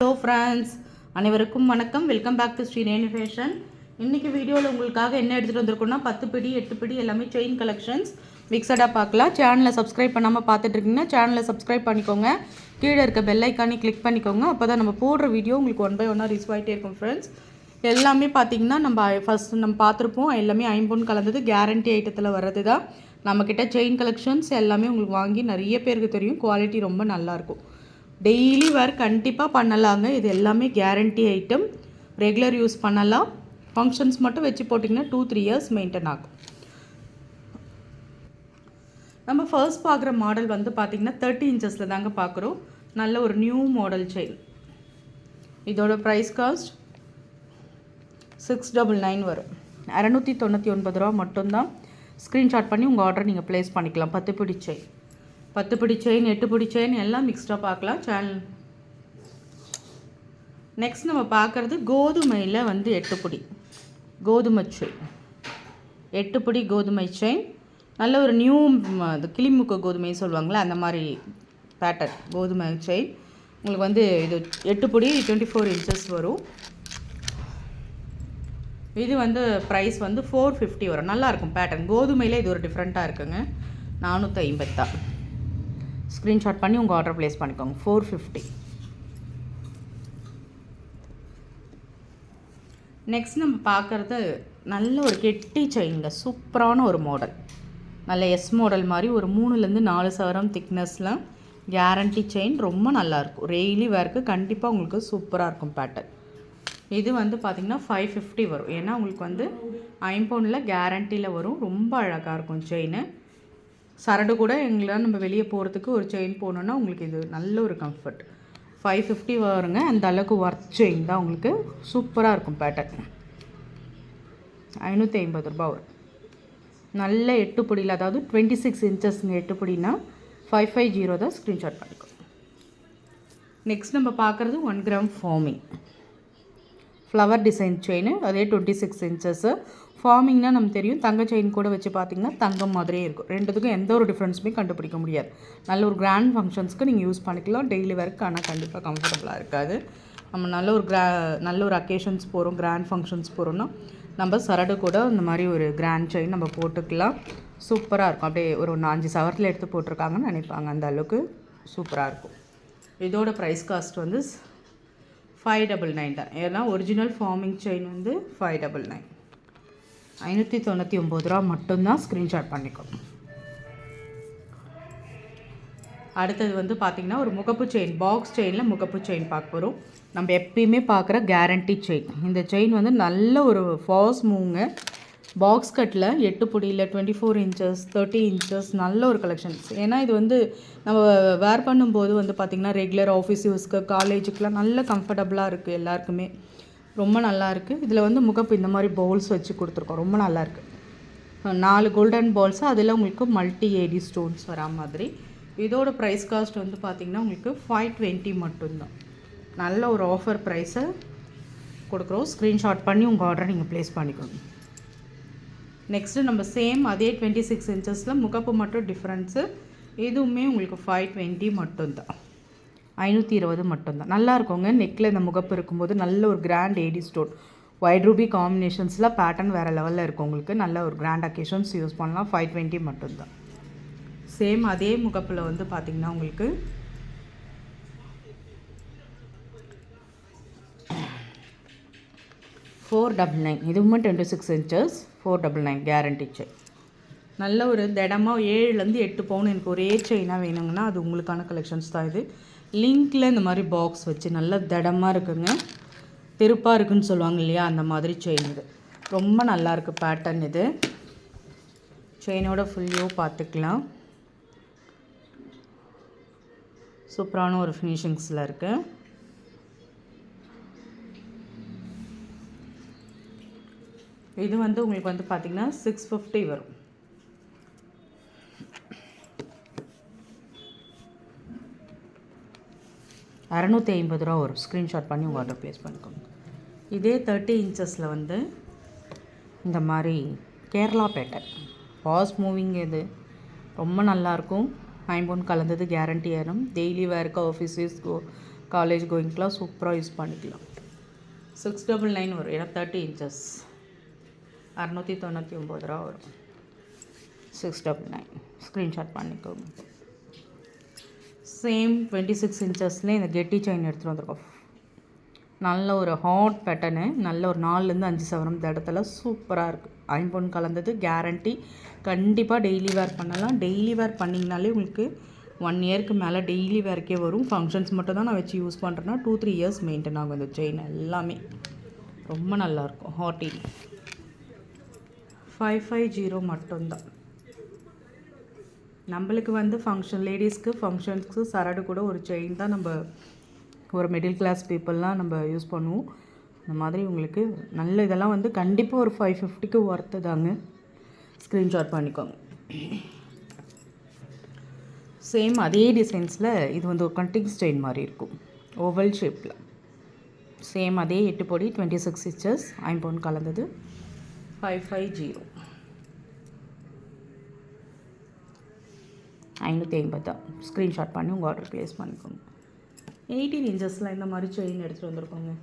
Hello friends அனைவருக்கும் வணக்கம். Welcome back to Sri Reni fashion இன்றைக்கி வீடியோவில் உங்களுக்காக என்ன எடுத்துகிட்டு வந்திருக்கோம்னா பத்து பிடி எட்டு பிடி எல்லாமே செயின் கலெக்ஷன்ஸ் மிக்சடாக பார்க்கலாம். சேனலை சப்ஸ்கிரைப் பண்ணாமல் பார்த்துட்ருக்கீங்கன்னா சேனலை சப்ஸ்கிரைப் பண்ணிக்கோங்க. கீழே இருக்க பெல்லைக்கானே கிளிக் பண்ணிக்கோங்க. அப்போ தான் நம்ம போடுற வீடியோ உங்களுக்கு ஒன் பை ஒன்னாக ரிசீவ் ஆகிட்டே இருக்கும் ஃப்ரெண்ட்ஸ் எல்லாமே பார்த்தீங்கன்னா நம்ம ஃபஸ்ட் நம்ம பார்த்துருப்போம். எல்லாமே ஐம்பொன் கலந்தது. கேரண்டி ஐட்டத்தில் வர்றது தான் நம்மக்கிட்ட செயின் கலெக்ஷன்ஸ் எல்லாமே உங்களுக்கு வாங்கி நிறைய பேருக்கு தெரியும். குவாலிட்டி ரொம்ப நல்லாயிருக்கும் டெய்லி வேர் கண்டிப்பாக பண்ணலாங்க. இது எல்லாமே கேரண்டி ஐட்டம் ரெகுலர் யூஸ் பண்ணலாம். ஃபங்க்ஷன்ஸ் மட்டும் வச்சு போட்டிங்கன்னா டூ த்ரீ இயர்ஸ் மெயின்டைன் ஆகும். நம்ம ஃபர்ஸ்ட் பார்க்குற மாடல் வந்து பார்த்திங்கன்னா தேர்ட்டி இன்ச்சஸில் தாங்க பார்க்குறோம். நல்ல ஒரு நியூ மாடல் செயின் இதோட price cost six double nine வரும். இரநூத்தி தொண்ணூற்றி ஒன்பது ரூபா மட்டும்தான். ஸ்க்ரீன்ஷாட் பண்ணி உங்கள் ஆர்டர் நீங்கள் ப்ளேஸ் பண்ணிக்கலாம். பத்து பிடி செயின் பத்து பிடி செயின் எட்டு பிடி செயின் எல்லாம் மிக்ஸ்டாக பார்க்கலாம். சேனல் நெக்ஸ்ட் நம்ம பார்க்குறது கோதுமையில் வந்து எட்டு பிடி. கோதுமை செயின் எட்டு பிடி கோதுமை செயின் நல்ல ஒரு நியூ அது கிளிமுக்க கோதுமை சொல்லுவாங்களே அந்த மாதிரி பேட்டர்ன் கோதுமை செயின் உங்களுக்கு வந்து இது எட்டு பிடி டுவெண்ட்டி ஃபோர் இன்ச்சஸ் வரும். இது வந்து ப்ரைஸ் வந்து ஃபோர் ஃபிஃப்டி வரும். நல்லாயிருக்கும் பேட்டர்ன் கோதுமையில் இது ஒரு டிஃப்ரெண்ட்டாக இருக்குங்க. நானூற்றி ஐம்பத்தா. ஸ்க்ரீன்ஷாட் பண்ணி உங்கள் ஆர்டர் ப்ளேஸ் பண்ணிக்கோங்க. ஃபோர் ஃபிஃப்டி நெக்ஸ்ட் நம்ம பார்க்குறது நல்ல ஒரு கெட்டி செயின்ங்க சூப்பரான ஒரு மாடல் நல்ல எஸ் மாடல் மாதிரி ஒரு மூணுலேருந்து நாலு சவரம் திக்னஸில் கேரண்டி செயின் ரொம்ப நல்லாயிருக்கும் ரெய்லி வேர்க்கு கண்டிப்பாக உங்களுக்கு சூப்பராக இருக்கும் பேட்டர்ன் இது வந்து பார்த்திங்கன்னா ஃபைவ் ஃபிஃப்டி வரும். ஏன்னா உங்களுக்கு வந்து ஐம்பவுண்டில் கேரண்டியில் வரும். ரொம்ப அழகாக இருக்கும் செயின் சரடு கூட எங்களால் நம்ம வெளியே போகிறதுக்கு ஒரு செயின் போகணுன்னா உங்களுக்கு இது நல்ல ஒரு கம்ஃபர்ட் ஃபைவ் ஃபிஃப்டி வருங்க. அந்த அளவுக்கு ஒர்க் செயின் தான் உங்களுக்கு. சூப்பராக இருக்கும் பேட்டர்ன் ஐநூற்றி ஐம்பது ரூபா வரும். நல்ல எட்டு பிடியில் அதாவது டுவெண்ட்டி சிக்ஸ் இன்ச்சஸ்ங்க எட்டு பிடினா ஃபைவ் ஃபைவ் ஜீரோ தான் ஸ்க்ரீன்ஷாட் பண்ணிக்கோ நெக்ஸ்ட் நம்ம பார்க்குறது one gram forming flower design chain அதே டுவெண்ட்டி சிக்ஸ் இன்ச்சஸ்ஸு ஃபார்மிங்னா நமக்கு தெரியும். தங்க செயின் கூட வச்சு பார்த்திங்கன்னா தங்கம் மாதிரியே இருக்கும். ரெண்டுத்துக்கும் எந்த ஒரு டிஃப்ரென்ஸுமே கண்டுபிடிக்க முடியாது. நல்ல ஒரு கிராண்ட் ஃபங்க்ஷன்ஸ்க்கு நீங்கள் யூஸ் பண்ணிக்கலாம். டெய்லி ஒர்க் ஆனால் கண்டிப்பாக கம்ஃபர்டபுளாக இருக்காது. நம்ம நல்ல ஒரு கிரா நல்ல ஒரு அக்கேஷன்ஸ் போகிறோம் கிராண்ட் ஃபங்க்ஷன்ஸ் போகிறோன்னா நம்ம சரடு கூட இந்த மாதிரி ஒரு கிராண்ட் செயின் நம்ம போட்டுக்கலாம். சூப்பராக இருக்கும். அப்படியே ஒரு அஞ்சு சவரத்தில் எடுத்து போட்டிருக்காங்கன்னு நினைப்பாங்க. அந்த அளவுக்கு சூப்பராக இருக்கும். இதோட ப்ரைஸ் காஸ்ட் வந்து ஃபைவ் டபுள் நைன் தான். ஏன்னா ஒரிஜினல் ஃபார்மிங் செயின் வந்து ஃபைவ் டபுள் நைன் ஐநூற்றி தொண்ணூற்றி ஒம்பது ரூபா மட்டும்தான் ஸ்க்ரீன்ஷாட் பண்ணிக்கணும் அடுத்தது வந்து பார்த்திங்கன்னா ஒரு முகப்பு செயின் பாக்ஸ் செயினில் முகப்பு செயின் பார்க்க போகிறோம் நம்ம எப்பயுமே பார்க்குற கேரண்டி செயின் இந்த செயின் வந்து நல்ல ஒரு ஃபாஸ் மூவுங்க பாக்ஸ் கட்டில் எட்டு புடியில் twenty four inches thirty inches நல்ல ஒரு கலெக்ஷன்ஸ் ஏன்னா இது வந்து நம்ம வேர் பண்ணும்போது வந்து பார்த்திங்கன்னா ரெகுலர் ஆஃபீஸ் யூஸ்க்கு காலேஜுக்கெலாம் நல்ல கம்ஃபர்டபுளாக இருக்குது எல்லாருக்குமே. ரொம்ப நல்லா இருக்குது இதில் வந்து முகப்பு இந்த மாதிரி பவுல்ஸ் வச்சு கொடுத்துருக்கோம். ரொம்ப நல்லா இருக்குது நாலு கோல்டன் பால்ஸ் அதில் உங்களுக்கு மல்டி ஏடி ஸ்டோன்ஸ் வரா மாதிரி. இதோட ப்ரைஸ் காஸ்ட் வந்து பார்த்திங்கன்னா உங்களுக்கு ஃபைவ் டுவெண்ட்டி மட்டும்தான். நல்ல ஒரு ஆஃபர் ப்ரைஸை கொடுக்குறோம். ஸ்க்ரீன்ஷாட் பண்ணி உங்கள் ஆர்டரை நீங்கள் ப்ளேஸ் பண்ணிக்கோங்க. நெக்ஸ்ட்டு நம்ம சேம் அதே டுவெண்ட்டி சிக்ஸ் இன்ச்சஸில் முகப்பு மட்டும் டிஃப்ரென்ஸு இதுவுமே உங்களுக்கு ஃபைவ் டுவெண்ட்டி மட்டும்தான். ஐநூற்றி இருபது மட்டும்தான். நல்லா இருக்குங்க. நெக்கில் இந்த முகப்பு இருக்கும்போது நல்ல ஒரு grand AD stone white ruby காம்பினேஷன்ஸில் pattern வேறு லெவலில் இருக்கும் உங்களுக்கு. நல்ல ஒரு கிராண்ட் அக்கேஷன்ஸ் யூஸ் பண்ணலாம். ஃபைவ் டுவெண்ட்டி மட்டும்தான். சேம் அதே முகப்பில் வந்து பார்த்திங்கன்னா உங்களுக்கு ஃபோர் டபுள் நைன் இதுவுமே twenty six inches four double nine guarantee chain நல்ல ஒரு திடமாக ஏழுலேருந்து எட்டு பவுன் எனக்கு ஒரே செயினாக வேணுங்கன்னா அது உங்களுக்கான கலெக்ஷன்ஸ் தான் இது. லிங்கில் இந்த மாதிரி பாக்ஸ் வச்சு நல்ல திடமாக இருக்குங்க. பெருப்பாக இருக்குன்னு சொல்லுவாங்க இல்லையா அந்த மாதிரி செயின் இது. ரொம்ப நல்லாயிருக்கு பேட்டர்ன் இது. செயினோட ஃபுல்லியோ பார்த்துக்கலாம் சூப்பரான ஒரு ஃபினிஷிங்ஸில் இருக்குது இது வந்து உங்களுக்கு வந்து பார்த்திங்கன்னா சிக்ஸ் ஃபிஃப்டி வரும். அறநூற்றி ஐம்பது ரூபா வரும். ஸ்க்ரீன்ஷாட் பண்ணி உங்கள் ஆர்டர் ப்ளேஸ் பண்ணிக்கோங்க. இதே தேர்ட்டி இன்ச்சஸில் வந்து இந்த மாதிரி கேரளா பேட்டர் ஃபாஸ்ட் மூவிங் இது. ரொம்ப நல்லாயிருக்கும் ஐம்பொன் கலந்தது கேரண்டி ஆயிரும். டெய்லி வேர்க்கு ஆஃபீஸஸ் கோ காலேஜ் கோயிங்க்கெலாம் சூப்பராக யூஸ் பண்ணிக்கலாம். சிக்ஸ் டபுள் நைன் வரும். ஏன்னா தேர்ட்டி இன்ச்சஸ் அறநூற்றி தொண்ணூற்றி ஒம்பது ரூபா வரும். சிக்ஸ் டபுள் நைன் ஸ்க்ரீன்ஷாட் பண்ணிக்கோங்க. சேம் டுவெண்ட்டி சிக்ஸ் இன்ச்சஸ்லேயே இந்த கெட்டி செயின் எடுத்துகிட்டு வந்திருக்கோம். நல்ல ஒரு ஹாட் பேட்டர்னு நல்ல ஒரு நாலுலேருந்து அஞ்சு சவரம் இந்த இடத்துல சூப்பராக இருக்குது ஐம்பொன் கலந்தது கேரண்டி கண்டிப்பாக டெய்லி வேர் பண்ணலாம். டெய்லி வேர் பண்ணிங்கனாலே உங்களுக்கு ஒன் இயர்க்கு மேலே டெய்லி வேர்க்கே வரும். ஃபங்க்ஷன்ஸ் மட்டும் தான் நான் வச்சு யூஸ் பண்ணுறேன்னா டூ த்ரீ இயர்ஸ் மெயின்டைன் ஆகும் இந்த செயின் எல்லாமே. ரொம்ப நல்லாயிருக்கும் ஹாட்டி ஃபைவ் ஃபைவ் ஜீரோ மட்டும்தான். நம்மளுக்கு வந்து ஃபங்க்ஷன் லேடிஸ்க்கு ஃபங்க்ஷன்ஸ்க்கு சரடு கூட ஒரு செயின் தான் நம்ம ஒரு மிடில் கிளாஸ் பீப்புளெலாம் நம்ம யூஸ் பண்ணுவோம். இந்த மாதிரி உங்களுக்கு நல்ல இதெல்லாம் வந்து கண்டிப்பாக ஒரு ஃபைவ் ஃபிஃப்டிக்கு ஒர்த்து தாங்க. ஸ்க்ரீன்ஷாட் பண்ணிக்கோங்க. சேம் அதே டிசைன்ஸில் இது வந்து ஒரு கண்டிங் ஸ்டெயின் மாதிரி இருக்கும். ஓவல் ஷேப்பில் சேம் அதே எட்டு பொடி டுவெண்ட்டி சிக்ஸ் இன்ச்சஸ் ஐம்பவுன் கலந்தது. ஃபைவ் ஃபைவ் ஜீரோ ஐநூற்றி ஐம்பதா ஸ்க்ரீன்ஷாட் பண்ணி உங்கள் ஆர்டர் ப்ளேஸ் பண்ணிக்கோங்க. எயிட்டீன் இன்ச்சஸில் இந்த மாதிரி செயின் எடுத்துகிட்டு வந்திருக்கோங்க.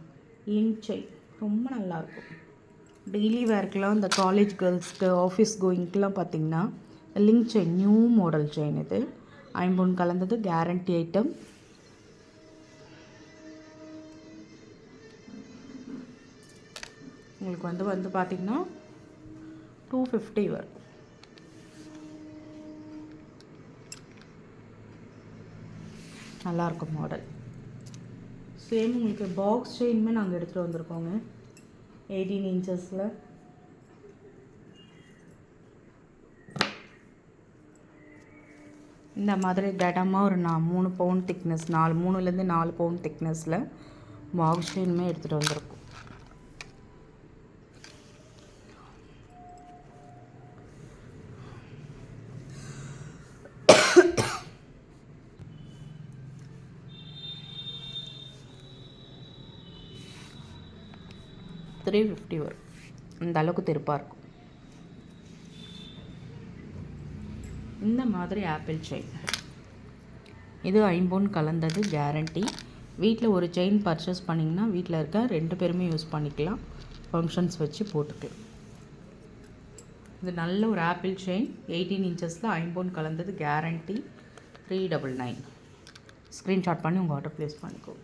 லிங்க் செயின் ரொம்ப நல்லாயிருக்கும். டெய்லி வேர்க்கெலாம் இந்த காலேஜ் கேர்ள்ஸ்க்கு ஆஃபீஸ் கோயிங்க்கெலாம் பார்த்தீங்கன்னா link chain new model chain இது. ஐம்பொன் கலந்தது கேரண்டி ஐட்டம் உங்களுக்கு வந்து வந்து பார்த்திங்கன்னா டூ ஃபிஃப்டி வரும் நல்லாயிருக்கும் மாடல் சேம் உங்களுக்கு பாக்ஸ் செயினுமே நாங்கள் எடுத்துகிட்டு வந்திருக்கோங்க. எயிட்டீன் இன்ச்சஸில் இந்த மாதிரி திடமாக ஒரு நான் மூணு பவுண்ட் திக்னஸ் நாலு மூணுலேருந்து நாலு பவுண்ட் திக்னஸில் பாக்ஸ் செயினுமே எடுத்துகிட்டு வந்திருக்கோம். த்ரீ ஃபிஃப்டி வரும். அந்த அளவுக்கு திருப்பாக இருக்கும். இந்த மாதிரி ஆப்பிள் செயின் இது ஐம்பொன் கலந்தது கேரண்டி வீட்டில் ஒரு செயின் பர்ச்சேஸ் பண்ணிங்கன்னா வீட்டில் இருக்க ரெண்டு பேருமே யூஸ் பண்ணிக்கலாம். ஃபங்க்ஷன்ஸ் வச்சு போட்டுக்கலாம் இது நல்ல ஒரு ஆப்பிள் செயின் எயிட்டீன் இன்ச்சஸில் ஐம்பொன் கலந்தது guarantee three double nine screenshot பண்ணி உங்கள் ஆர்டர் ப்ளேஸ் பண்ணிக்கோ.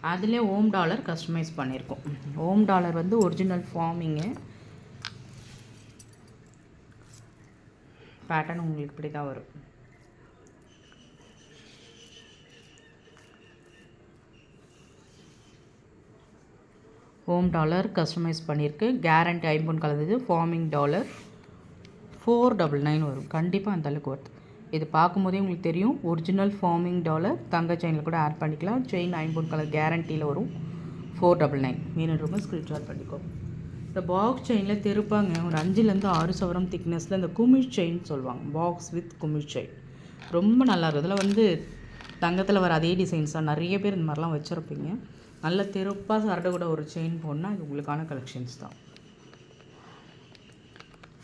அதிலே ஓம் டாலர் கஸ்டமைஸ் பண்ணியிருக்கோம் ஓம் டாலர் வந்து ஒரிஜினல் ஃபார்மிங்கு பேட்டர்ன் உங்களுக்கு இப்படி தான் வரும். ஹோம் டாலர் கஸ்டமைஸ் பண்ணியிருக்கு கேரண்டி ஐம்பொன் கலந்தது forming dollar four double nine வரும். கண்டிப்பாக அந்த அளவுக்கு வருது இது பார்க்கும்போதே உங்களுக்கு தெரியும். ஒரிஜினல் ஃபார்மிங் டாலர் தங்க செயினில் கூட ஆட் பண்ணிக்கலாம். செயின் ஐம்பொன் கலர் கேரண்டியில் வரும். ஃபோர் டபுள் நைன் வேணுன்றவங்க ஸ்க்ரீன்ஷாட் பண்ணிக்கோ. இந்த பாக்ஸ் செயினில் திருப்பாங்க. ஒரு அஞ்சுலேருந்து ஆறு சவரம் திக்னஸில் இந்த குமிழ் செயின் சொல்லுவாங்க. பாக்ஸ் வித் குமிழ் செயின் ரொம்ப நல்லா இருக்கும். இதில் வந்து தங்கத்தில் வர அதே டிசைன்ஸ் தான். நிறைய பேர் இந்த மாதிரிலாம் வச்சுருப்பீங்க. நல்ல திருப்பாக சரடு கூட ஒரு செயின் போடனா இது உங்களுக்கான கலெக்ஷன்ஸ் தான்.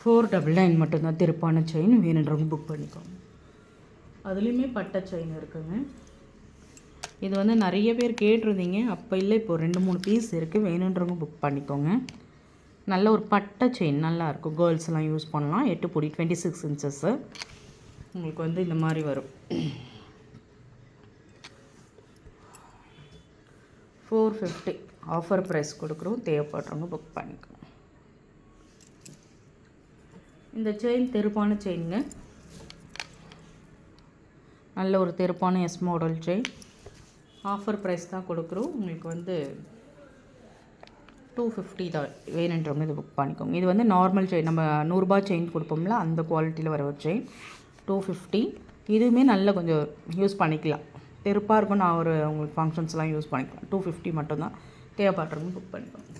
ஃபோர் டபுள் நைன் மட்டும்தான் திருப்பான செயின் வேணுன்றவங்க புக் பண்ணிக்கோங்க. அதுலேயுமே பட்டை செயின் இருக்குங்க. இது வந்து நிறைய பேர் கேட்டிருந்தீங்க. அப்போ இல்லை இப்போ ரெண்டு மூணு பீஸ் இருக்குது வேணுன்றவங்க புக் பண்ணிக்கோங்க. நல்ல ஒரு பட்டை செயின் நல்லாயிருக்கும் கேர்ள்ஸ்லாம் யூஸ் பண்ணலாம். எட்டு பொடி டுவெண்ட்டி சிக்ஸ் இன்ச்சஸ்ஸு உங்களுக்கு வந்து இந்த மாதிரி வரும். ஃபோர் ஃபிஃப்டி ஆஃபர் ப்ரைஸ் கொடுக்குறோம். தேவைப்படுறவங்க புக் பண்ணிக்கோங்க. இந்த செயின் தெருப்பான செயினுங்க நல்ல ஒரு தெருப்பான S model chain. Offer price தான் கொடுக்குறோம். உங்களுக்கு வந்து டூ ஃபிஃப்டி தான் வேணுன்றவங்க இது புக் பண்ணிக்கோங்க. இது வந்து நார்மல் செயின். நம்ம நூறுரூபா செயின் கொடுப்போம்ல அந்த குவாலிட்டியில் வர ஒரு செயின். டூ ஃபிஃப்டி இதுவுமே நல்ல கொஞ்சம் யூஸ் பண்ணிக்கலாம். தெருப்பாக இருக்கும். நான் ஒரு உங்களுக்கு ஃபங்க்ஷன்ஸ்லாம் யூஸ் பண்ணிக்கலாம். டூ ஃபிஃப்டி மட்டும்தான். தேவைப்படுறவங்க புக் பண்ணிக்கோங்க.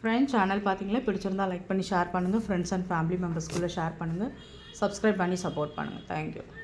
ஃப்ரெண்ட்ஸ் சேனல் பார்த்தீங்களா பிடிச்சிருந்தா லைக் பண்ணி ஷேர் பண்ணுங்கள் ஃப்ரெண்ட்ஸ் அண்ட் ஃபேமிலி மெம்பர்ஸ்குள்ளே ஷேர் பண்ணுங்கள் சப்ஸ்கிரைப் பண்ணி சப்போர்ட் பண்ணுங்கள் thank you